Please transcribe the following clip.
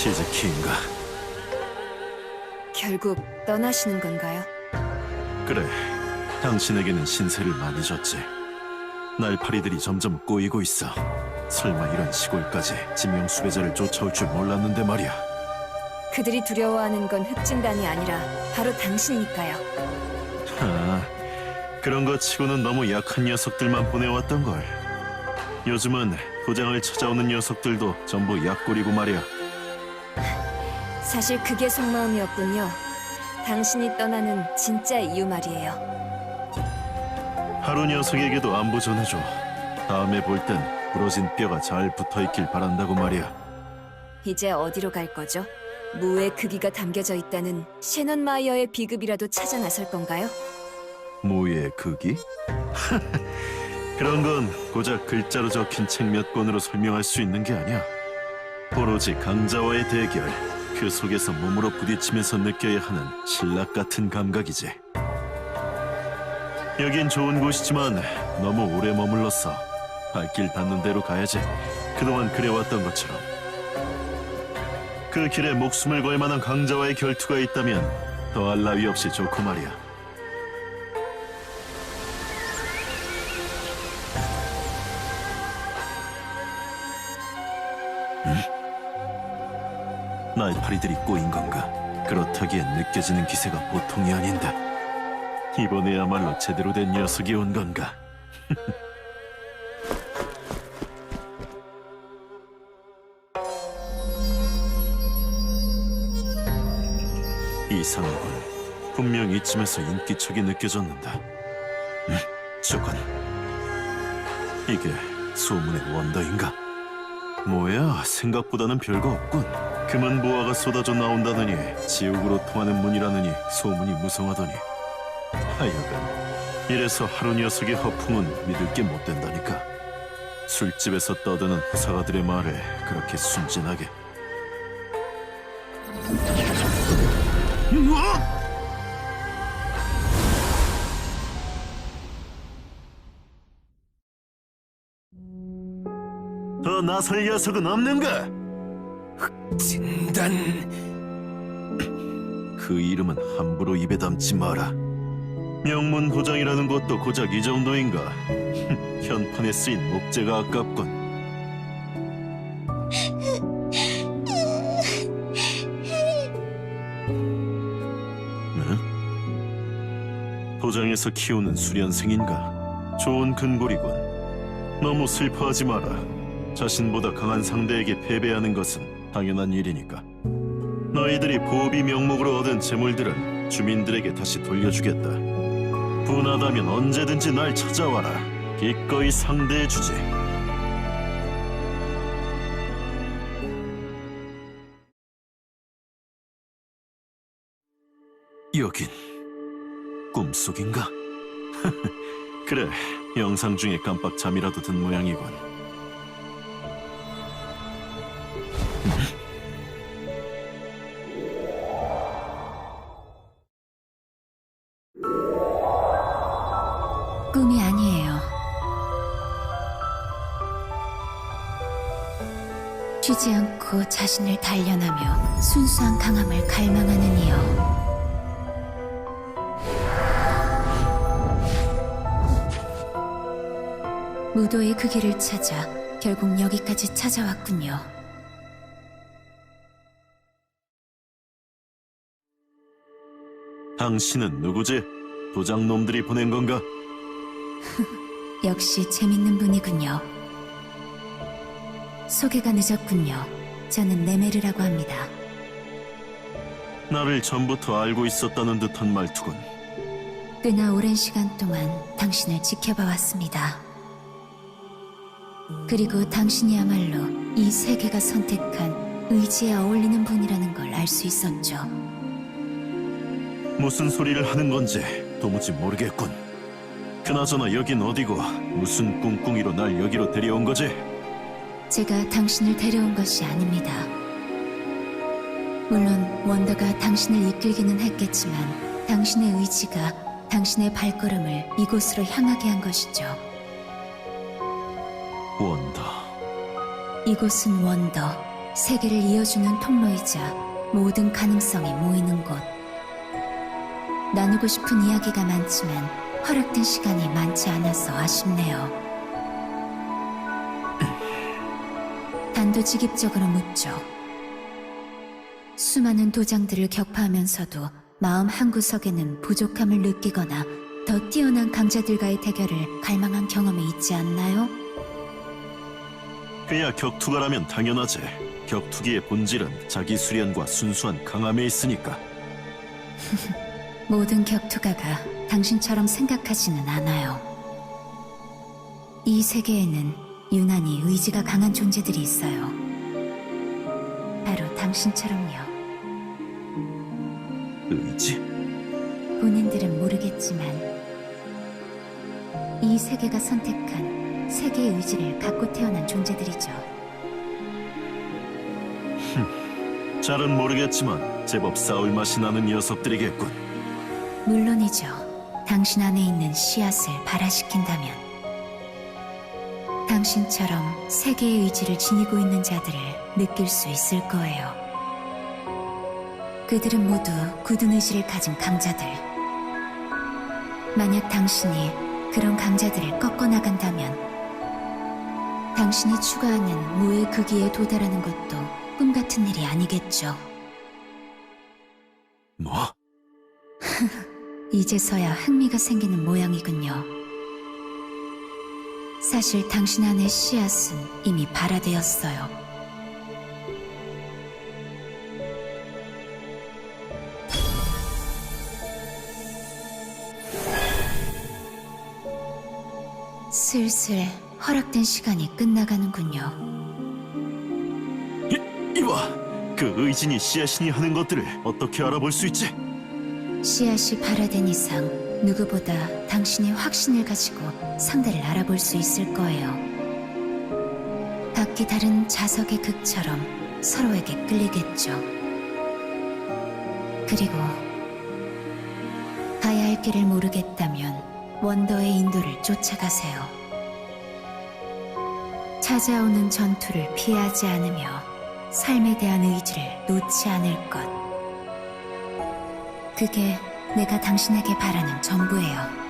치즈키인가? 결국 떠나시는 건가요? 그래, 당신에게는 신세를 많이 졌지. 날파리들이 점점 꼬이고 있어. 설마 이런 시골까지 지명 수배자를 쫓아올 줄 몰랐는데 말이야. 그들이 두려워하는 건 흑진단이 아니라 바로 당신이니까요. 아, 그런 것 치고는 너무 약한 녀석들만 보내왔던 걸. 요즘은 도장을 찾아오는 녀석들도 전부 약골이고 말이야. 사실 그게 속마음이었군요. 당신이 떠나는 진짜 이유 말이에요. 하루 녀석에게도 안부 전해줘. 다음에 볼 땐 부러진 뼈가 잘 붙어있길 바란다고 말이야. 이제 어디로 갈 거죠? 무의 크기가 담겨져 있다는 셰넌 마이어의 비급이라도 찾아 나설 건가요? 무의 극이? 그런 건 고작 글자로 적힌 책 몇 권으로 설명할 수 있는 게 아니야. 오로지 강자와의 대결, 그 속에서 몸으로 부딪히면서 느껴야 하는 신락 같은 감각이지. 여긴 좋은 곳이지만 너무 오래 머물렀어. 발길 닿는 대로 가야지. 그동안 그래왔던 것처럼. 그 길에 목숨을 걸 만한 강자와의 결투가 있다면 더할 나위 없이 좋고 말이야. 날파리들이 꼬인 건가? 그렇다기엔 느껴지는 기세가 보통이 아닌데 이번에야말로 제대로 된 녀석이 온 건가? 이상하군. 분명 이쯤에서 인기척이 느껴졌는데. 음, 저건 이게 소문의 원더인가? 뭐야, 생각보다는 별거 없군. 금은 보화가 쏟아져 나온다더니 지옥으로 통하는 문이라느니 소문이 무성하더니 하여간 이래서 하루 녀석의 허풍은 믿을 게 못 된다니까. 술집에서 떠드는 후사가들의 말을 그렇게 순진하게. 우와! 더 나설 녀석은 없는가? 진단 그 이름은 함부로 입에 담지 마라. 명문 도장이라는 것도 고작 이 정도인가? 현판에 쓰인 목재가 아깝군. 응? 도장에서 키우는 수련생인가? 좋은 근골이군. 너무 슬퍼하지 마라. 자신보다 강한 상대에게 패배하는 것은 당연한 일이니까. 너희들이 보비 명목으로 얻은 재물들은 주민들에게 다시 돌려주겠다. 분하다면 언제든지 날 찾아와라. 기꺼이 상대해주지. 여긴 꿈속인가? 그래, 영상 중에 깜빡 잠이라도 든 모양이군. 꿈이 아니에요. 쉬지 않고 자신을 단련하며 순수한 강함을 갈망하는 이여. 무도의 그 길을 찾아 결국 여기까지 찾아왔군요. 당신은 누구지? 도장놈들이 보낸 건가? 역시 재밌는 분이군요. 소개가 늦었군요. 저는 네메르라고 합니다. 나를 전부터 알고 있었다는 듯한 말투군. 꽤나 오랜 시간 동안 당신을 지켜봐 왔습니다. 그리고 당신이야말로 이 세계가 선택한 의지에 어울리는 분이라는 걸 알 수 있었죠. 무슨 소리를 하는 건지 도무지 모르겠군. 그나저나 여긴 어디고 무슨 꿍꿍이로 날 여기로 데려온 거지? 제가 당신을 데려온 것이 아닙니다. 물론 원더가 당신을 이끌기는 했겠지만 당신의 의지가 당신의 발걸음을 이곳으로 향하게 한 것이죠. 원더. 이곳은 원더, 세계를 이어주는 통로이자 모든 가능성이 모이는 곳. 나누고 싶은 이야기가 많지만 허락된 시간이 많지 않아서 아쉽네요. 단도직입적으로 묻죠. 수많은 도장들을 격파하면서도 마음 한구석에는 부족함을 느끼거나 더 뛰어난 강자들과의 대결을 갈망한 경험이 있지 않나요? 그야 격투가라면 당연하지. 격투기의 본질은 자기 수련과 순수한 강함에 있으니까. 모든 격투가가 당신처럼 생각하지는 않아요. 이 세계에는 유난히 의지가 강한 존재들이 있어요. 바로 당신처럼요. 의지? 본인들은 모르겠지만 이 세계가 선택한 세계의 의지를 갖고 태어난 존재들이죠. 잘은 모르겠지만 제법 싸울 맛이 나는 녀석들이겠군. 물론이죠. 당신 안에 있는 씨앗을 발화시킨다면 당신처럼 세계의 의지를 지니고 있는 자들을 느낄 수 있을 거예요. 그들은 모두 굳은 의지를 가진 강자들. 만약 당신이 그런 강자들을 꺾어 나간다면 당신이 추구하는 무의 극기에 도달하는 것도 꿈 같은 일이 아니겠죠. 뭐? 이제서야 흥미가 생기는 모양이군요. 사실 당신 안의 씨앗은 이미 발화되었어요. 슬슬 허락된 시간이 끝나가는군요. 이, 이봐! 그 의진이 씨앗이니 하는 것들을 어떻게 알아볼 수 있지? 씨앗이 발화된 이상 누구보다 당신이 확신을 가지고 상대를 알아볼 수 있을 거예요. 각기 다른 자석의 극처럼 서로에게 끌리겠죠. 그리고 가야 할 길을 모르겠다면 원더의 인도를 쫓아가세요. 찾아오는 전투를 피하지 않으며 삶에 대한 의지를 놓지 않을 것. 그게 내가 당신에게 바라는 전부예요.